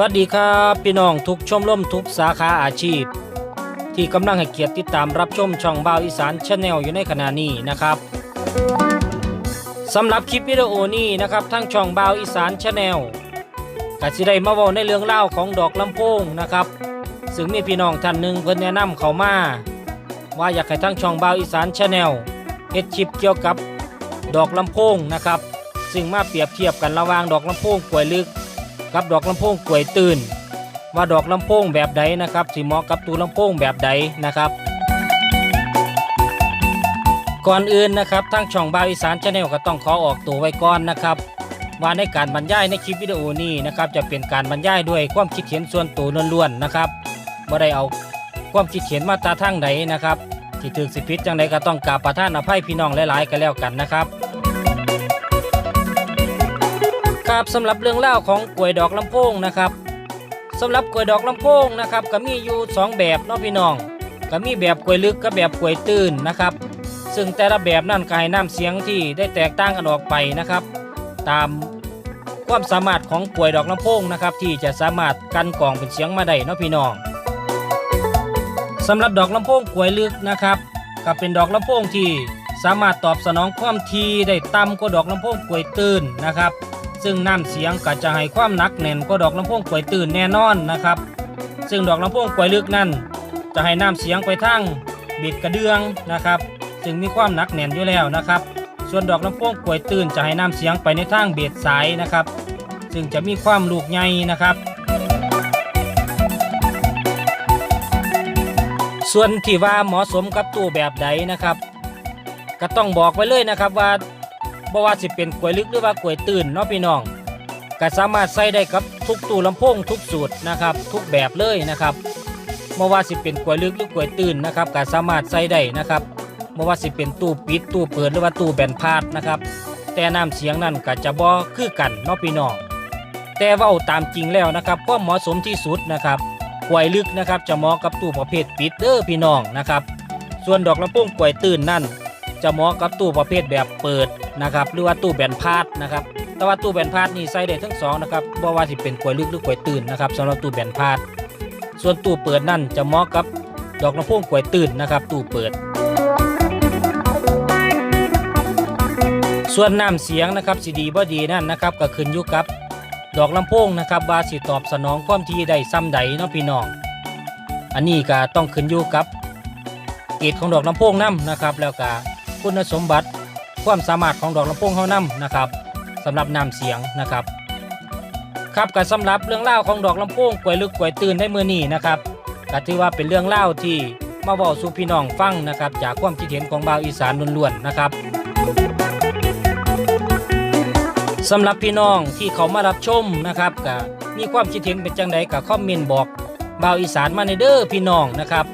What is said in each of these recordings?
สวัสดีครับพี่น้องทุกชมรมทุกสาขาอาชีพ ที่กำลังให้เกียรติติดตามรับชมช่องบ่าวอีสานชาแนลอยู่ในขณะนี้นะครับสำหรับคลิปวิดีโอนี้นะครับทั้งช่องบ่าวอีสานชาแนลก็สิได้มาเว้าในเรื่องเล่าของดอกลำโพงนะครับ ซึ่งมีพี่น้องท่านหนึ่งเพิ่นแนะนำเขามาว่าอยากให้ทั้งช่องบ่าวอีสานชาแนลเฮ็ดคลิปเกี่ยวกับดอกลำโพงนะครับ ซึ่งมาเปรียบเทียบกันระหว่างดอกลำโพงกล้วยลึก กับดอกลำโพงกล้วยตื่น ว่าดอกลำโพงแบบใดนะครับสิเหมาะกับตู้ลำโพงแบบใดนะครับก่อนอื่นนะครับทั้งช่องบาวอีสานชาแนลก็ต้องขอออกตัวไว้ก่อนนะครับว่าในการบรรยายในคลิปวิดีโอนี้นะครับจะเป็นการบรรยายด้วยความคิดเห็นส่วนตัวล้วนๆนะครับไม่ได้เอาความคิดเห็นมาตราทั้งใดนะครับที่ถือสิพิษจังใดก็ต้องกราบประท่านอภัยพี่น้องหลายๆกันแล้วกันนะครับ ครับสำหรับเรื่องเล่าของกล้วยดอกลำโพงนะครับสำหรับกล้วยดอกลำโพงนะครับก็มีอยู่สองแบบเนาะพี่น้องก็มีแบบกล้วยลึกกับแบบกล้วยตื่นนะครับ ซึ่งแต่ละแบบนั่นก็ให้น้ำเสียงที่ได้แตกต่างกันออกไปนะครับ ตามความสามารถของกล้วยดอกลำโพงนะครับที่จะสามารถกันกรองเป็นเสียงมาได้เนาะพี่น้องสำหรับดอกลำโพงกล้วยลึกนะครับก็เป็นดอกลำโพงที่สามารถตอบสนองความถี่ได้ต่ำกว่าดอกลำโพงกล้วยตื่นนะครับ ซึ่งน้ำเสียงก็จะให้ความหนักแน่นกว่าดอกลำโพงกลวยตื่นแน่นอนนะครับ ซึ่งดอกลำโพงกลวยลึกนั่นจะให้น้ำเสียงไปทางบิดกระเดื่องนะครับซึ่งมีความหนักแน่นอยู่แล้วนะครับ ส่วนดอกลำโพงกลวยตื่นจะให้น้ำเสียงไปในทางเบียดสายนะครับ ซึ่งจะมีความลูกใหญ่นะครับ ส่วนที่ว่าเหมาะสมกับตู้แบบใดนะครับ ก็ต้องบอกไว้เลยนะครับว่า บ่ว่าสิเป็นกล้วยลึกหรือว่ากล้วยตื่นเนาะพี่น้องก็สามารถใส่ได้กับทุกตู้ลำโพงทุกสูตรนะครับ ทุกแบบเลยนะครับบ่ว่าสิเป็นกล้วยลึกหรือกล้วยตื่นนะครับก็สามารถใส่ได้นะครับบ่ว่าสิเป็นตู้ปิดตู้เปิดหรือว่าตู้แบนพาดนะครับ แต่น้ำเสียงนั่นก็จะบ่คือกันเนาะพี่น้องแต่ว่าตามจริงแล้วนะครับก็เหมาะสมที่สุดนะครับกล้วยลึกนะครับจะเหมาะกับตู้ประเภทปิดเด้อพี่น้องนะครับ ส่วนดอกลำโพงกล้วยตื่นนั่น จะเหมาะกับตู้ประเภทแบบเปิดนะครับหรือว่าตู้แบนพาดนะครับแต่ว่าตู้แบนพาดนี่ใส่ได้ทั้งสองนะครับบ่ว่าสิเป็นกล้วยลึกหรือกล้วยตื่นนะครับสำหรับตู้แบนพาดส่วนตู้เปิดนั่นจะเหมาะกับดอกลำโพงกล้วยตื่นนะครับ ตู้เปิด ส่วนน้ำเสียงนะครับสีดีบ่ดีนั่นนะครับก็ขึ้นอยู่กับดอกลำโพงนะครับว่าสิตอบสนองความถี่ได้ซ้ำใดเนาะพี่น้อง อันนี้ก็ต้องขึ้นอยู่กับเกรดของดอกลำโพงน้ำนะครับแล้วก็ คุณสมบัติ ความสามารถของดอกลำโพงเขาน้ำนะครับสำหรับนำเสียงนะครับ ครับก็สำหรับเรื่องเล่าของดอกลำโพงกลวยลึกกลวยตื่นได้มือนี้นะครับก็ถือว่าเป็นเรื่องเล่าที่มาบอกสู่พี่น้องฟังนะครับ จากความคิดเห็นของบ่าวอีสานล้วนๆนะครับสำหรับพี่น้องที่เขามารับชมนะครับก็มีความคิดเห็นเป็นจังใดก็คอมเมนต์บอกบ่าวอีสานมาในเด้อพี่น้องนะครับ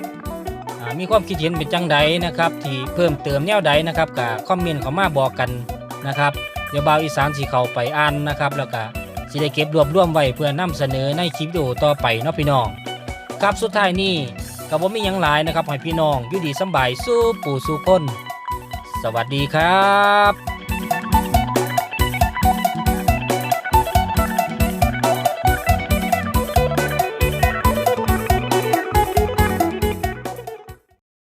มีความคิดเห็นเป็นจังใดนะครับ ที่เพิ่มเติมแนวใดนะครับกับคอมเมนต์เขามาบอกกันนะครับ เดี๋ยวบ่าวอีสานสีเขาไปอ่านนะครับ แล้วก็สิได้เก็บรวบรวมไว้เพื่อนำเสนอในคลิปวิดีโอต่อไปเนาะพี่น้องครับสุดท้ายนี้กับ่มียังหลายนะครับให้พี่น้องอยู่ดีสบายสู้ปู่สู้คน สวัสดีครับ